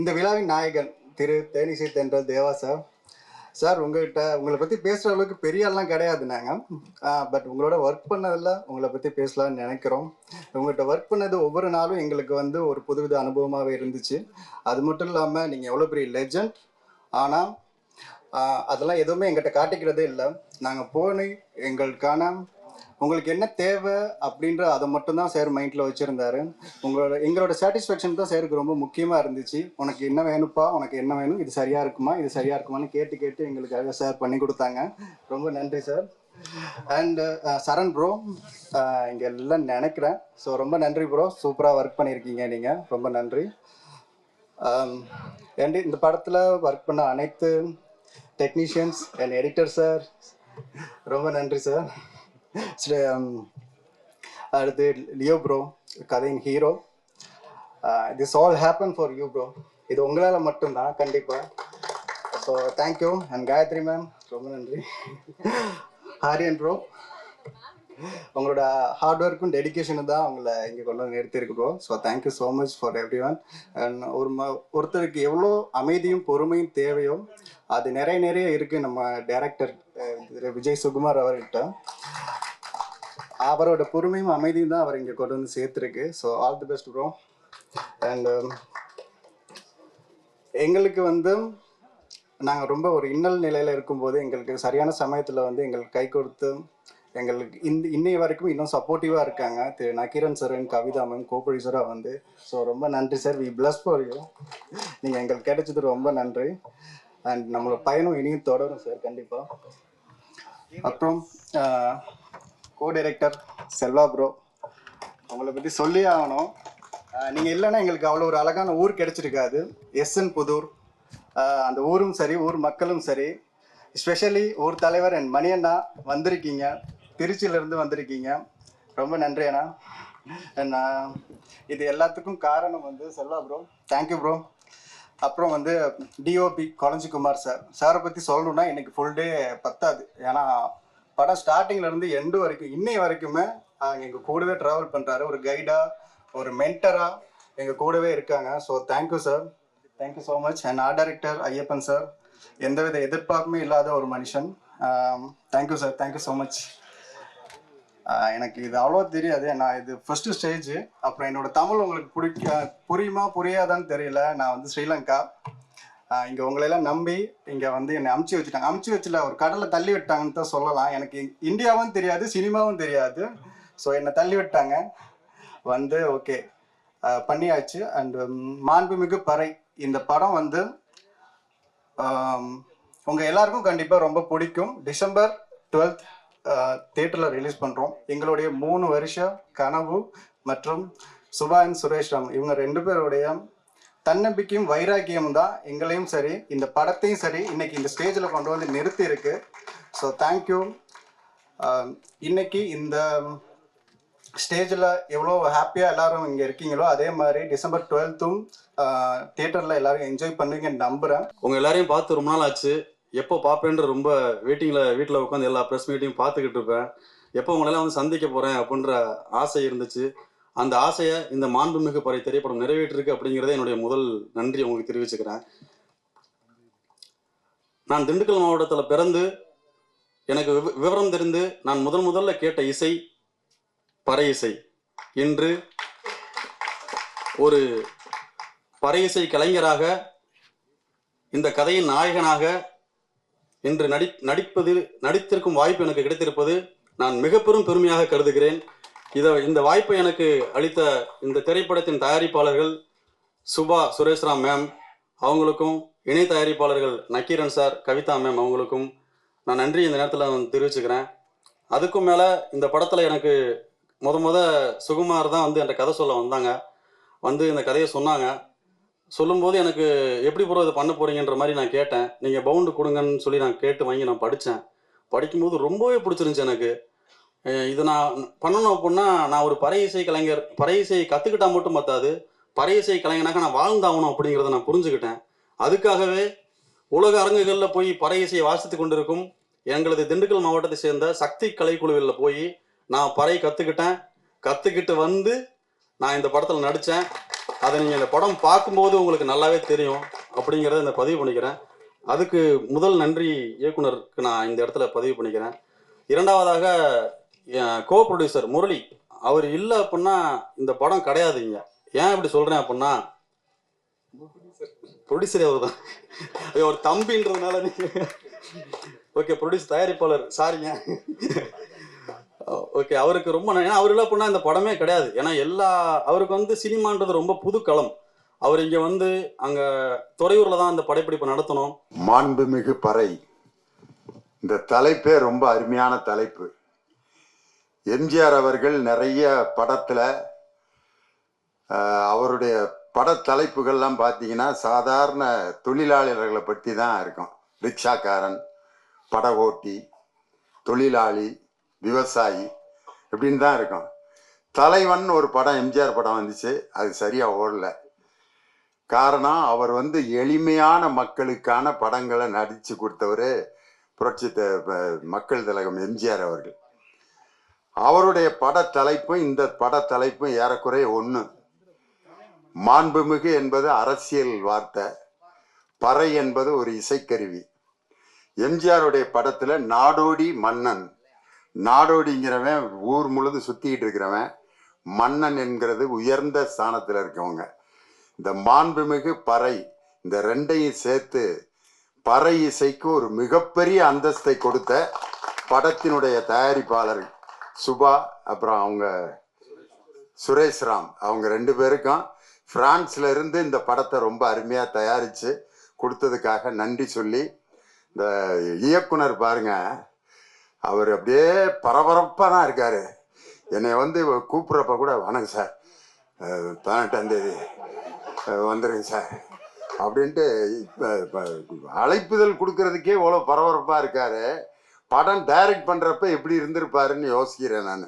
இந்த விழாவின் நாயகன் திரு தேனிசை தென்றல் தேவா சார். சார் உங்ககிட்ட உங்களை பற்றி பேசுகிற அளவுக்கு பெரிய ஆள்லாம் கிடையாது நாங்கள் பட் உங்களோட ஒர்க் பண்ணதில் உங்களை பற்றி பேசலாம்னு நினைக்கிறோம். உங்கள்கிட்ட ஒர்க் பண்ணது ஒவ்வொரு நாளும் எங்களுக்கு வந்து ஒரு புதுவித அனுபவமாகவே இருந்துச்சு. அது மட்டும் இல்லாமல் நீங்கள் எவ்வளோ பெரிய லெஜண்ட் ஆனால் அதெல்லாம் எதுவுமே எங்கிட்ட காட்டிக்கிறதே இல்லை. நாங்கள் போனி எங்களுக்கான உங்களுக்கு என்ன தேவை அப்படின்ற அதை மட்டும்தான் சார் மைண்டில் வச்சுருந்தாரு. உங்களோட எங்களோட சாட்டிஸ்ஃபேக்ஷன் தான் சாருக்கு ரொம்ப முக்கியமாக இருந்துச்சு. உனக்கு என்ன வேணும்ப்பா? உனக்கு என்ன வேணும்? இது சரியாக இருக்குமா? இது சரியாக இருக்குமான்னு கேட்டு கேட்டு எங்களுக்காக சார் பண்ணி கொடுத்தாங்க. ரொம்ப நன்றி sir. And uh, Charan bro uh, இங்கே எல்லாம் நினைக்கிறேன். ஸோ ரொம்ப நன்றி ப்ரோ சூப்பராக ஒர்க் பண்ணியிருக்கீங்க நீங்கள் ரொம்ப நன்றி. Um, அண்ட் இந்த படத்தில் ஒர்க் பண்ண அனைத்து டெக்னீஷியன்ஸ் அண்ட் எடிட்டர் சார் ரொம்ப நன்றி சார் அடுத்து லியோ ப்ரோ கதையின் hero this all happen for you bro இது உங்களால் மட்டும்தான் கண்டிப்பாக so thank you and Gayathri ma'am ரொம்ப நன்றி. ஹாரியன் ப்ரோ உங்களோட ஹார்ட் ஒர்க்கும் டெடிக்கேஷனும் தான் உங்களை இங்கே கொண்டு வந்து நிறுத்தியிருக்கு bro so thank you so much for everyone and ஒரு ம ஒருத்தருக்கு எவ்வளோ அமைதியும் பொறுமையும் தேவையோ அது நிறைய நிறைய இருக்குது நம்ம டைரக்டர் விஜய் சுகுமார் அவர்கிட்ட. அவரோட பொறுமையும் அமைதியும் தான் அவர் இங்கே கொண்டு வந்து சேர்த்துருக்கு. So all the best bro and எங்களுக்கு வந்து நாங்கள் ரொம்ப ஒரு இன்னல் நிலையில் இருக்கும்போது எங்களுக்கு சரியான சமயத்தில் வந்து எங்களுக்கு கை கொடுத்து எங்களுக்கு இந்த இன்னைய வரைக்கும் இன்னும் சப்போர்ட்டிவாக இருக்காங்க. திரு நக்கீரன் சார் கவிதா மேம் கோப்ரொடியூசராக வந்து. ஸோ ரொம்ப நன்றி sir we bless for you நீங்கள் எங்களுக்கு கிடைச்சது ரொம்ப நன்றி. அண்ட் நம்மளோட பயணம் இனியும் தொடரும் சார் கண்டிப்பாக அப்புறம் கோ டைரக்டர் செல்வா ப்ரோ உங்களை பற்றி சொல்லி ஆகணும். நீங்கள் இல்லைன்னா எங்களுக்கு அவ்வளோ ஒரு அழகான ஊர் கிடைச்சிருக்காது. S N Puthur. அந்த ஊரும் சரி ஊர் மக்களும் சரி. ஸ்பெஷலி ஊர் தலைவர் என் மணியண்ணா வந்திருக்கீங்க. திருச்சியிலேருந்து வந்திருக்கீங்க. ரொம்ப நன்றி அண்ணா. And, இது எல்லாத்துக்கும் காரணம் வந்து செல்வா ப்ரோ தேங்க்யூ ப்ரோ அப்புறம் வந்து டிஓபி குமார் சார். சாரை பற்றி சொல்லணுன்னா எனக்கு ஃபுல் டே பத்தாது. ஏன்னா படம் ஸ்டார்டிங்ல இருந்து எண்டு வரைக்கும் இன்னை வரைக்குமே அவங்க எங்கள் கூடவே ட்ராவல் பண்ணுறாரு ஒரு கைடாக ஒரு மென்டராக எங்கள் கூடவே இருக்காங்க. So thank you sir thank you so much and art director Ayyappan sir எந்தவித எதிர்பார்ப்புமே இல்லாத ஒரு மனுஷன். Thank you sir thank you so much எனக்கு இது அவ்வளோ தெரியாது. நான் இது ஃபர்ஸ்ட் ஸ்டேஜ் அப்புறம் என்னோட தமிழ் உங்களுக்கு பிடிக்க புரியுமா புரியாதான்னு தெரியல. நான் வந்து ஸ்ரீலங்கா. இங்கே உங்களையெல்லாம் நம்பி இங்கே வந்து என்னை அமுச்சு வச்சுட்டாங்க. அமுச்சு வச்சுல ஒரு கடலை தள்ளி விட்டாங்கன்னு தான் சொல்லலாம். எனக்கு இந்தியாவும் தெரியாது சினிமாவும் தெரியாது. ஸோ என்னை தள்ளி விட்டாங்க. வந்து ஓகே பண்ணியாச்சு. அண்ட் மாண்புமிகு பறை. இந்த படம் வந்து உங்கள் எல்லாருக்கும் கண்டிப்பாக ரொம்ப பிடிக்கும். டிசம்பர் டுவெல்த் தேட்டரில் ரிலீஸ் பண்ணுறோம் எங்களுடைய மூணு வருஷம் கனவு மற்றும் சுபா அண்ட் சுரேஷ் ராம் இவங்க ரெண்டு பேருடைய தன்னம்பிக்கையும் வைராக்கியம் தான் எங்களையும் சரி இந்த படத்தையும் சரி இன்னைக்கு இந்த ஸ்டேஜில் கொண்டு வந்து நிறுத்தி இருக்கு ஸோ தேங்க்யூ um, இன்னைக்கு இந்த ஸ்டேஜில் எவ்வளோ ஹாப்பியாக எல்லாரும் இங்கே இருக்கீங்களோ அதே மாதிரி டிசம்பர் டுவெல்த்தும் தியேட்டரில் எல்லாரும் என்ஜாய் பண்ணுவீங்கன்னு நம்புகிறேன் உங்கள் எல்லாரையும் பார்த்து ரொம்ப நாள் ஆச்சு. எப்போ பார்ப்பேன்ற ரொம்ப வெயிட்டிங்கில் வீட்டில் உட்காந்து எல்லா ப்ரெஸ் மீட்டையும் பார்த்துக்கிட்டு இருப்பேன். எப்போ உங்களெல்லாம் வந்து சந்திக்க போகிறேன் அப்படின்ற ஆசை இருந்துச்சு. அந்த ஆசையை இந்த மாண்புமிகு பறை திரைப்படம் நிறைவேற்றிருக்கு அப்படிங்கிறத என்னுடைய முதல் நன்றி உங்களுக்கு தெரிவிச்சுக்கிறேன். நான் திண்டுக்கல் மாவட்டத்தில் பிறந்து எனக்கு விவ- விவரம் தெரிந்து நான் முதல் முதல்ல கேட்ட இசை பறை இசை. இன்று ஒரு பறை இசை கலைஞராக இந்த கதையின் நாயகனாக இன்று நடி நடிப்பது நடித்திருக்கும் வாய்ப்பு எனக்கு கிடைத்திருப்பது நான் மிக பெரும் பெருமையாக கருதுகிறேன். இதை இந்த வாய்ப்பை எனக்கு அளித்த இந்த திரைப்படத்தின் தயாரிப்பாளர்கள் சுபா சுரேஷ்ராம் மேம் அவங்களுக்கும் இணை தயாரிப்பாளர்கள் நக்கீரன் சார் கவிதா மேம் அவங்களுக்கும் நான் நன்றி இந்த நேரத்தில் தெரிவிச்சுக்கிறேன். அதுக்கும் மேலே இந்த படத்தில் எனக்கு முத முத சுகுமார் தான் வந்து என்ற கதை சொல்ல வந்தாங்க. வந்து இந்த கதையை சொன்னாங்க. சொல்லும்போது எனக்கு எப்படி ப்ரோ இதை பண்ண போகிறீங்கன்ற மாதிரி நான் கேட்டேன். நீங்கள் பவுண்டு கொடுங்கன்னு சொல்லி நான் கேட்டு வாங்கி நான் படித்தேன் படிக்கும்போது ரொம்பவே பிடிச்சிருந்துச்சி எனக்கு. இது நான் பண்ணணும் அப்படின்னா நான் ஒரு பறை இசை கலைஞர் பறை இசையை கற்றுக்கிட்டா மட்டும் பத்தாது. பறை இசை கலைஞனாக நான் வாழ்ந்தாகணும் அப்படிங்கிறத நான் புரிஞ்சுக்கிட்டேன். அதுக்காகவே உலக அரங்குகளில் போய் பறை இசையை வாசித்து கொண்டிருக்கும் எங்களது திண்டுக்கல் மாவட்டத்தை சேர்ந்த சக்தி கலைக்குழுவில் போய் நான் பறை கற்றுக்கிட்டேன் கற்றுக்கிட்டு வந்து நான் இந்த படத்தில் நடித்தேன் அதை நீங்கள் இந்த படம் பார்க்கும்போது உங்களுக்கு நல்லாவே தெரியும் அப்படிங்கிறத இந்த பதிவு பண்ணிக்கிறேன். அதுக்கு முதல் நன்றி இயக்குனருக்கு நான் இந்த இடத்துல பதிவு பண்ணிக்கிறேன். இரண்டாவதாக கோ ப்ரொடியூசர் முரளி அவர் இல்லை அப்படின்னா இந்த படம் கிடையாதுங்க. ஏன் இப்படி சொல்கிறேன் அப்படின்னா ப்ரொடியூசர் அவர் தான் ஒரு தம்பின்றதுனால ஓகே ப்ரொடியூஸ் தயாரிப்பாளர் சாரிங்க ஓகே அவருக்கு ரொம்ப ஏன்னா அவர் இல்லை அப்படின்னா இந்த படமே கிடையாது. ஏன்னா எல்லா அவருக்கு வந்து சினிமான்றது ரொம்ப புது களம் அவர் இங்கே வந்து அங்கே துறையூரில் தான் அந்த படைப்பிடிப்பு நடத்தணும். மாண்புமிகு பறை. இந்த தலைப்பே ரொம்ப அருமையான தலைப்பு. எம்ஜிஆர் அவர்கள் நிறைய படத்தில் அவருடைய பட தலைப்புகள்லாம் பார்த்தீங்கன்னா சாதாரண தொழிலாளர்களை பற்றி தான் இருக்கும். ரிக்ஷாக்காரன் பட ஓட்டி தொழிலாளி விவசாயி இப்படின்னு தான் இருக்கும். தலைவன் ஒரு படம் எம்ஜிஆர் படம் வந்துச்சு அது சரியாக ஓடல. காரணம் அவர் வந்து எளிமையான மக்களுக்கான படங்களை நடித்து கொடுத்தவர் புரட்சி த- மக்கள் திலகம் எம்ஜிஆர் அவர்கள். அவருடைய பட தலைப்பும் இந்த பட தலைப்பும் ஏறக்குறைய ஒன்று மாண்புமிகு என்பது அரசியல் வார்த்தை பறை என்பது ஒரு இசைக்கருவி. எம்ஜிஆருடைய படத்தில் நாடோடி மன்னன் நாடோடிங்கிறவன் ஊர் முழுதும் சுத்திக்கிட்டு இருக்கிறவன் மன்னன் என்கிறது உயர்ந்த ஸ்தானத்தில் இருக்கவங்க. இந்த மாண்புமிகு பறை இந்த ரெண்டையும் சேர்த்து பறை இசைக்கு ஒரு மிகப்பெரிய அந்தஸ்தை கொடுத்த படத்தினுடைய தயாரிப்பாளர் சுபா அப்புறம் அவங்க சுரேஷ் ராம். அவங்க ரெண்டு பேருக்கும் பிரான்ஸ்ல இருந்து இந்த படத்தை ரொம்ப அருமையா தயாரிச்சு கொடுத்ததுக்காக நன்றி சொல்லி இந்த இயக்குனர் பாருங்க அவர் அப்படியே பரபரப்பா தான் இருக்காரு. என்னை வந்து கூப்பிட்றப்ப கூட வணக்கம் சார் அஹ், பதினெட்டாம் தேதி வந்துருங்க சார் அப்படின்ட்டு இப்போ அழைப்புதல் கொடுக்கறதுக்கே இவ்வளோ பரபரப்பாக இருக்காரு. படம் டைரக்ட் பண்ணுறப்ப எப்படி இருந்திருப்பாருன்னு யோசிக்கிறேன் நான்.